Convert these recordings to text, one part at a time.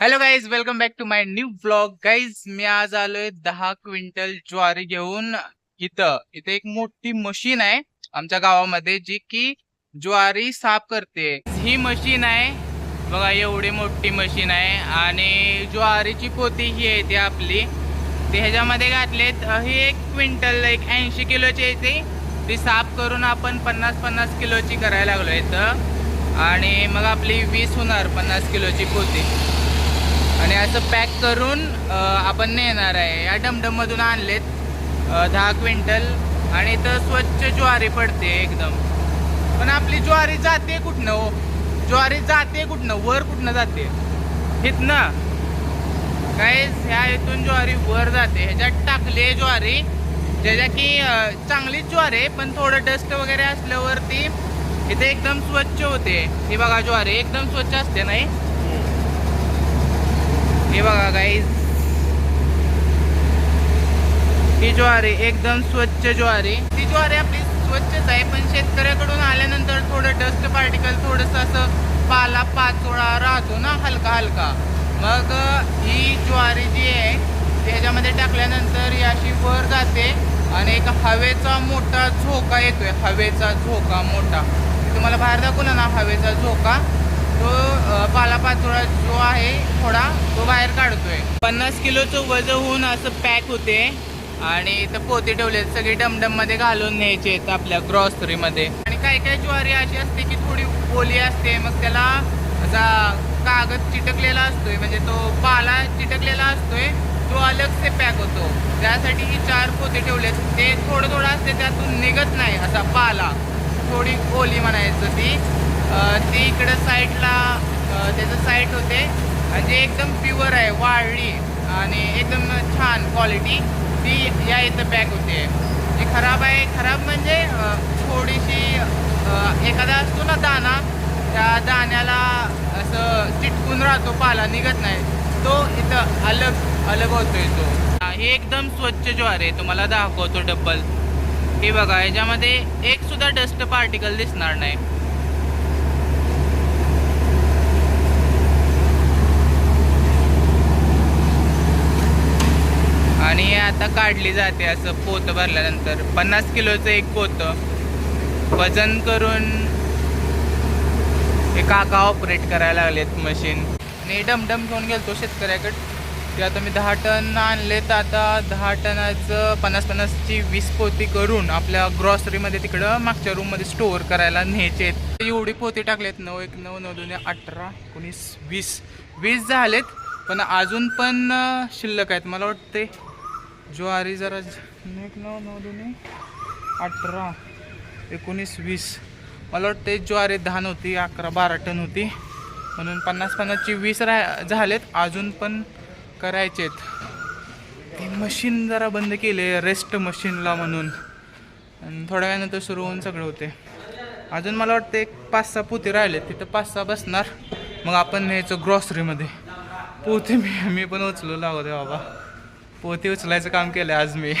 Hello guys welcome back to my new blog guys मी आज आलोय दहा क्विंटल ज्वारी घेऊन इथं. इथे एक मोठी मशीन आहे आमच्या गावामध्ये जी की ज्वारी साफ करते. ही मशीन आहे. बघा एवढी मोठी मशीन आहे. आणि ज्वारीची पोती ही आहे ती आपली. ते ह्याच्यामध्ये घातलेत. ही एक क्विंटल एक ऐंशी किलोची येते ती साफ करून आपण पन्नास पन्नास किलोची करायला लागलो इथं. आणि मग आपली वीस होणार पन्नास किलोची पोती. आणि असं पॅक करून आपण नेणार आहे. या डमडममधून आणलेत दहा क्विंटल. आणि इथं स्वच्छ ज्वारी पडते एकदम. पण आपली ज्वारी जाते कुठनं हो? ज्वारी जाते कुठनं? वर कुठनं जाते? इथनं. काय ह्या इथून ज्वारी वर जाते. ह्याच्यात टाकले ज्वारी. ज्याच्या की चांगलीच ज्वारी आहे पण थोडं डस्ट वगैरे असल्यावरती इथे एकदम स्वच्छ होते. ही बघा ज्वारी एकदम स्वच्छ असते नाही? हे बघा गाईज ही ज्वारी एकदम स्वच्छ ज्वारी. ती ज्वारी आपली स्वच्छच आहे पण शेतकऱ्याकडून आल्यानंतर थोडं डस्ट पार्टिकल थोडस असं पाला पाचोळा राहतो ना हलका हलका. मग ही ज्वारी जी आहे ती ह्याच्यामध्ये टाकल्यानंतर ही अशी वर जाते आणि एक हवेचा मोठा झोका येतोय हवेचा झोका मोठा. तुम्हाला बाहेर दाखवला ना हवेचा झोका? तो पालापाचोळा जो आहे थोडा तो बाहेर काढतोय. पन्नास किलोचं वजन होऊन असं पॅक होते आणि इथं पोते ठेवले सगळे डमडममध्ये घालून न्यायचे आहेत आपल्या ग्रॉसरी मध्ये. आणि काही काही ज्वारी अशी असते की थोडी ओली असते मग त्याला असा कागद चिटकलेला असतोय म्हणजे तो पाला चिटकलेला असतोय तो अलग से पॅक होतो. त्यासाठी ही चार पोते ठेवले ते थोडं थोडं असते त्यातून निघत नाही असा पाला. थोडी ओली म्हणायचं ती. ती इकडं साईडला त्याचं साईट होते. आणि जे एकदम प्युअर आहे वाळली आणि एकदम छान क्वालिटी ती या इथं पॅक होते. जी खराब आहे खराब म्हणजे थोडीशी एखादा असतो ना दाना त्या दाण्याला असं चिटकून राहतो पाला निघत नाही. तो इथं अलग अलग होतोय तो हे एकदम स्वच्छ ज्वार आहे तुम्हाला दाखवतो डब्बल हे बघा याच्यामध्ये एक सुद्धा डस्ट पार्टिकल दिसणार नाही आणि हे आता काढली जाते असं पोत भरल्यानंतर. पन्नास किलोचं एक पोत. वजन करून हे काका ऑपरेट करायला लागलेत मशीन आणि डमडम घेऊन गेलतो शेतकऱ्याकडे. ते आता मी दहा टन आणलेत. आता दहा टनाचं पन्नास पन्नासची वीस पोती करून आपल्या ग्रॉसरीमध्ये तिकडं मागच्या रूममध्ये स्टोअर करायला न्यायचे आहेत एवढी पोती टाकलेत. नऊ एक नऊ नऊ दोन अठरा एकोणीस वीस. वीस झालेत पण अजून पण शिल्लक आहेत. मला वाटते ज्वारी जरा एक नऊ नऊ दोन्ही अठरा एकोणीस वीस. मला वाटते ज्वारी दहा नव्हती अकरा बारा टन होती. म्हणून पन्नास पन्नासची वीस राह झालेत. अजून पण करायचेत ते मशीन जरा बंद केले रेस्ट मशीनला म्हणून. आणि थोड्या वेळानंतर सुरू होऊन सगळं होते. अजून मला वाटतं एक पाच सहा पोते राहिले तिथं पाच सहा बसणार. मग आपण न्यायचं ग्रॉसरीमध्ये पोते मी मी पण उचलू लागतो बाबा. पोती उचलायचं काम केलं आज मी.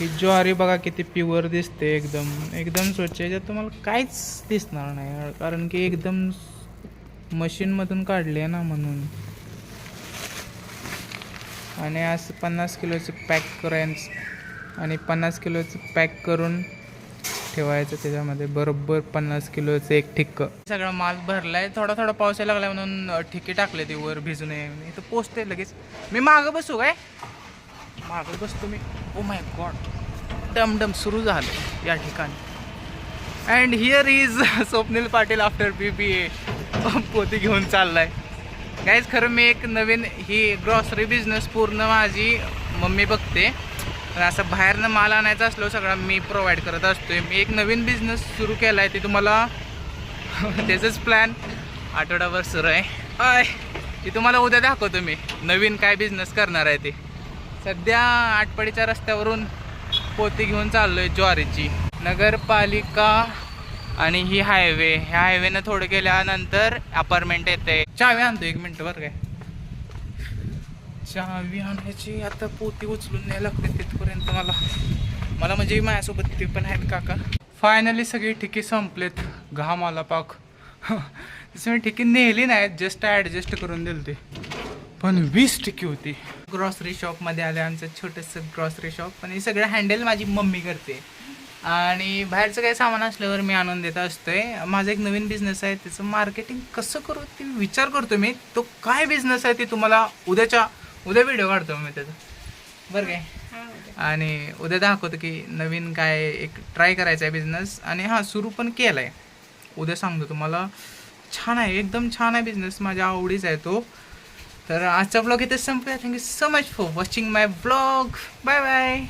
ही ज्वारी बघा किती प्युअर दिसते एकदम. एकदम स्वच्छ याच्यात तुम्हाला काहीच दिसणार नाही. कारण की एकदम मशीनमधून काढली आहे ना म्हणून. आणि असं पन्नास किलोचं पॅक करायचं आणि पन्नास किलोचं पॅक करून ठेवायचं त्याच्यामध्ये. बरोबर पन्नास किलोचं एक ठिक्क. सगळा माल भरलाय. थोडा थोडा पाऊस लागला म्हणून अं, ठिके टाकले ते वर भिजू नये इथं पोचते लगेच. मी मागं बसू काय? मागं बसतो मी. ओ माय गॉड डमडम सुरू झालं या ठिकाणी. And here is Swapnil Patil after B B A पोती घेऊन चाललाय. काहीच खरं मी एक नवीन ही ग्रॉसरी बिझनेस पूर्ण माझी मम्मी बघते. असं बाहेरनं माल आणायचा असलो सगळा मी प्रोव्हाइड करत असतोय. मी एक नवीन बिझनेस सुरू केला आहे ते तुम्हाला त्याचंच प्लॅन आठवडाभर सुरू आहे. आय ती तुम्हाला उद्या दाखवतो मी. नवीन काय बिझनेस करणार आहे ते. सध्या आटपाडीच्या रस्त्यावरून पोती घेऊन चाललोय ज्वारीची. नगरपालिका आणि ही हायवे. ह्या हायवेनं थोडं गेल्यानंतर अपार्टमेंट येते. चावी आणतो एक मिनिट बरं काय चावी आणायची आता पोती उचलून न्यायला लागते तिथपर्यंत मला. मला म्हणजे माझ्यासोबत ते पण आहेत काका. फायनली सगळी ठिकी संपलेत. घाम आला पाक. तसं मी ठिकी नेली नाही जस्ट ॲडजस्ट करून दिली ते पण वीस टक्के होती. ग्रॉसरी शॉपमध्ये आले आमचं छोटंसं ग्रॉसरी शॉप पण हे सगळं हँडल माझी मम्मी करते. आणि बाहेरचं काही सामान असल्यावर मी आणून देत असतोय. माझा एक नवीन बिझनेस आहे त्याचं मार्केटिंग कसं करू ते विचार करतो मी. तो काय बिझनेस आहे ते तुम्हाला उद्याच्या उद्या व्हिडिओ काढतो मी त्याचा. बरं काय? आणि उद्या दाखवतो की नवीन काय एक ट्राय करायचा आहे बिझनेस आणि हां सुरू पण केला आहे उद्या सांगतो तुम्हाला. छान आहे एकदम छान आहे बिझनेस माझ्या आवडीचा आहे तो. तर आजचा ब्लॉग इथे संपला thank you so much for watching my blog bye bye